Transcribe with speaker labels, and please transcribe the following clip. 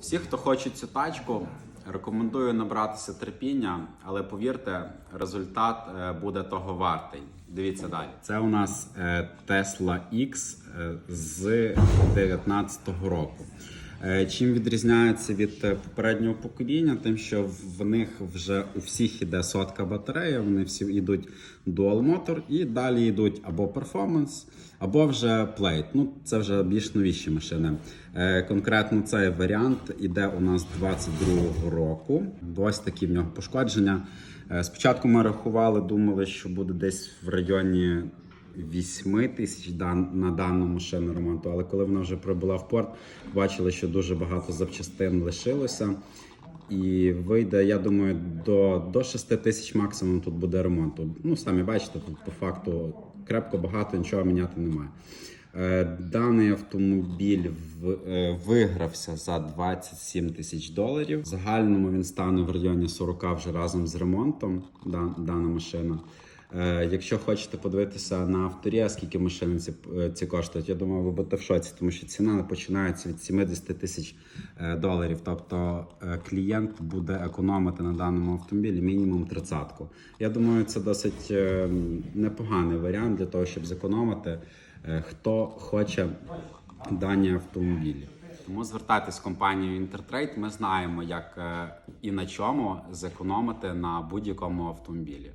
Speaker 1: Всі, хто хоче цю тачку, рекомендую набратися терпіння, але повірте, результат е, буде того вартий. Дивіться далі. Це у нас е, Tesla X е, з 2019 року. Е, Чим відрізняється від е, попереднього покоління, тим, що в них вже у всіх іде сотка батарея, вони всі йдуть Dual Motor і далі йдуть або Performance, або вже Plate. Ну, це вже більш новіші машини. Е, Конкретно цей варіант іде у нас 22 року. Ось такі в нього пошкодження. Спочатку ми рахували, думали, що буде десь в районі 8 тисяч на дану машину ремонту, але коли вона вже прибула в порт, бачили, що дуже багато запчастин лишилося. І вийде, я думаю, до, до 6 тисяч максимум тут буде ремонту. Ну, самі бачите, тут по факту крепко багато нічого міняти немає. Е, Даний автомобіль е, вигрався за 27 тисяч доларів. В загальному він стане в районі 40 вже разом з ремонтом. Дана машина. Е, Якщо хочете подивитися на авторія, скільки машини ці, е, ці коштують, я думаю, ви будете в шоці, тому що ціна починається від 70 тисяч е, доларів. Тобто клієнт буде економити на даному автомобілі мінімум тридцятку. Я думаю, це досить непоганий варіант для того, щоб зекономити, хто хоче дані автомобілі. Тому звертайтесь в компанію Інтертрейд. Ми знаємо, як і на чому зекономити на будь-якому автомобілі.